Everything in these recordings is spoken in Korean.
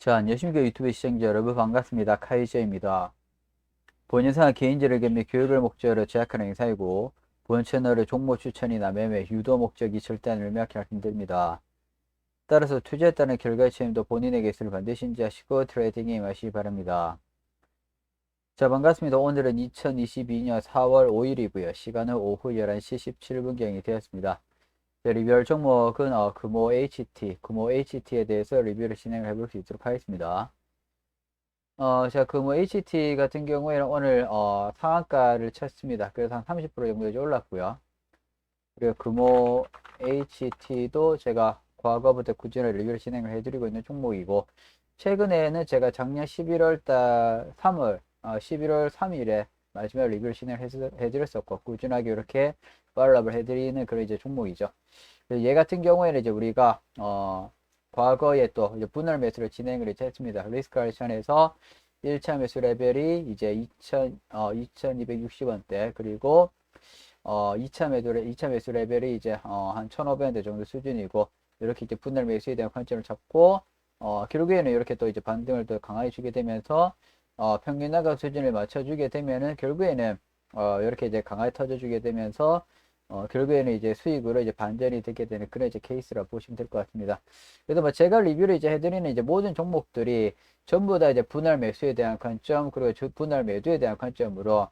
자, 안녕하십니까 유튜브 시청자 여러분 반갑습니다. 카이저입니다. 본 영상은 개인지를 겸해 교육을 목적으로 제작하는 영상이고 본 채널의 종목 추천이나 매매, 유도 목적이 절대 명확히 말씀드립니다. 따라서 투자에 따른 결과의 책임도 본인에게 있을 반드시 인지하시고 트레이딩에 임하시기 바랍니다. 자, 반갑습니다. 오늘은 2022년 4월 5일이고요. 시간은 오후 11시 17분경이 되었습니다. 네, 리뷰할 종목은 어, 금호 HT, 금호 HT에 대해서 리뷰를 진행을 해볼 수 있도록 하겠습니다. 어, 자, 금호 HT 같은 경우에는 오늘 어, 상한가를 쳤습니다. 그래서 한 30% 정도 올랐고요. 그리고 금호 HT도 제가 과거부터 꾸준히 리뷰를 진행을 해드리고 있는 종목이고 최근에는 제가 작년 11월 달 3월, 어, 11월 3일에 마지막 리뷰를 진행을 해- 해드렸었고 꾸준하게 이렇게 팔로업을 해드리는 그런 이제 종목이죠. 얘 같은 경우에는 이제 우리가 어 과거에 또 분할 매수를 진행을 이제 했습니다. 리스크 알션에서 1차 매수 레벨이 이제 2000, 어, 2260원대 그리고 어 2차 매도 2차 매수 레벨이 이제 어 한 1500원대 정도 수준이고 이렇게 이제 분할 매수에 대한 관점을 잡고 어 결국에는 이렇게 또 이제 반등을 또 강하게 주게 되면서 어 평균 나가 수준을 맞춰주게 되면은 결국에는 어 이렇게 이제 강하게 터져주게 되면서 어, 결국에는 이제 수익으로 이제 반전이 되게 되는 그런 이제 케이스라 보시면 될 것 같습니다. 그래서 뭐 제가 리뷰를 이제 해드리는 이제 모든 종목들이 전부 다 이제 분할 매수에 대한 관점 그리고 주- 분할 매도에 대한 관점으로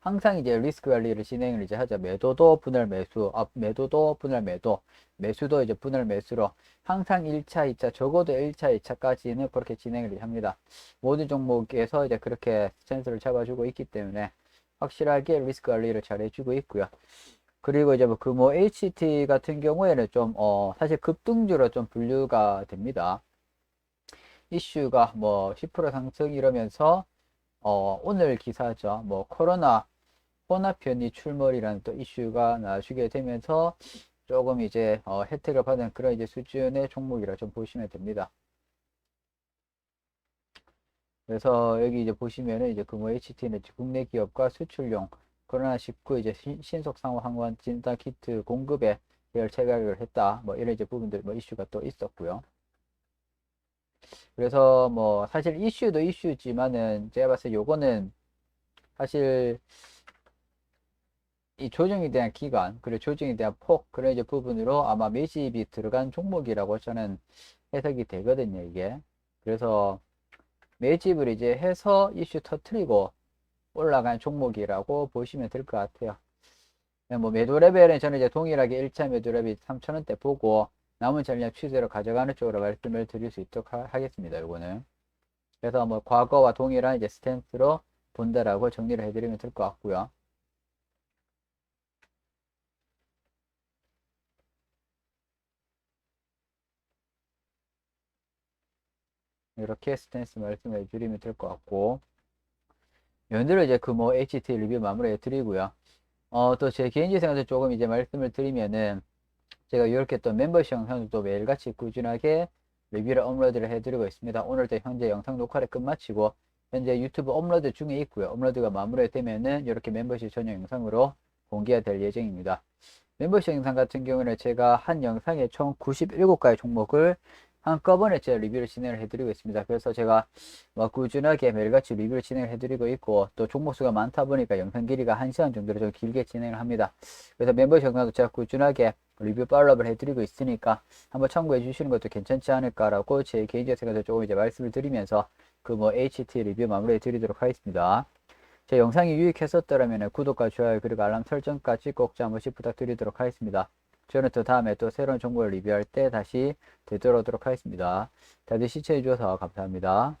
항상 이제 리스크 관리를 진행을 이제 하죠. 매도도 분할 매수, 아, 매도도 분할 매도, 매수도 이제 분할 매수로 항상 1차, 2차, 적어도 1차, 2차까지는 그렇게 진행을 합니다. 모든 종목에서 이제 그렇게 스탠스를 잡아주고 있기 때문에 확실하게 리스크 관리를 잘 해주고 있고요. 그리고 이제 뭐그뭐 HT 같은 경우에는 좀, 어, 사실 급등주로 좀 분류가 됩니다. 이슈가 뭐 10% 상승 이러면서, 어, 오늘 기사죠. 뭐 코로나 혼합편의 출몰이라는 또 이슈가 나주게 되면서 조금 이제, 어, 혜택을 받은 그런 이제 수준의 종목이라 좀 보시면 됩니다. 그래서 여기 이제 보시면은 이제 금호 HT는 국내 기업과 수출용 코로나19 이제 신- 신속 상호 항원 진단 키트 공급에 계열 체결을 했다. 뭐 이런 이제 부분들 뭐 이슈가 또 있었고요. 그래서 뭐 사실 이슈도 이슈지만은 제가 봤을 때 요거는 사실 이 조정에 대한 기간 그리고 조정에 대한 폭 그런 이제 부분으로 아마 매집이 들어간 종목이라고 저는 해석이 되거든요, 이게. 그래서 매집을 이제 해서 이슈 터트리고 올라간 종목이라고 보시면 될 것 같아요. 네, 뭐 매도 레벨은 저는 이제 동일하게 1차 매도 레벨 3,000원대 보고 남은 전략 추세로 가져가는 쪽으로 말씀을 드릴 수 있도록 하, 겠습니다 이거는. 그래서 뭐 과거와 동일한 이제 스탠스로 본다라고 정리를 해드리면 될 것 같고요. 이렇게 스탠스 말씀해 드리면 될 것 같고 연대로 이제 그 뭐 HT 리뷰 마무리해 드리고요. 어, 또 제 개인적인 생각도 조금 이제 말씀을 드리면은 제가 이렇게 또 멤버십 영상도 매일같이 꾸준하게 리뷰를 업로드를 해드리고 있습니다. 오늘도 현재 영상 녹화를 끝마치고 현재 유튜브 업로드 중에 있고요. 업로드가 마무리되면은 이렇게 멤버십 전용 영상으로 공개가 될 예정입니다. 멤버십 영상 같은 경우는 제가 한 영상에 총 97가지 종목을 한꺼번에 제가 리뷰를 진행을 해드리고 있습니다. 그래서 제가 뭐 꾸준하게 매일같이 리뷰를 진행을 해드리고 있고 또 종목 수가 많다 보니까 영상 길이가 1시간 정도로 좀 길게 진행을 합니다. 그래서 멤버십 영상도 제가 꾸준하게 리뷰 팔로업을 해드리고 있으니까 한번 참고해 주시는 것도 괜찮지 않을까라고 제 개인적 생각을 조금 이제 말씀을 드리면서 그 뭐 HT 리뷰 마무리해 드리도록 하겠습니다. 제 영상이 유익했었더라면 구독과 좋아요 그리고 알람 설정까지 꼭 한 번씩 부탁드리도록 하겠습니다. 저는 또 다음에 또 새로운 정보를 리뷰할 때 다시 되돌아오도록 하겠습니다. 다들 시청해 주셔서 감사합니다.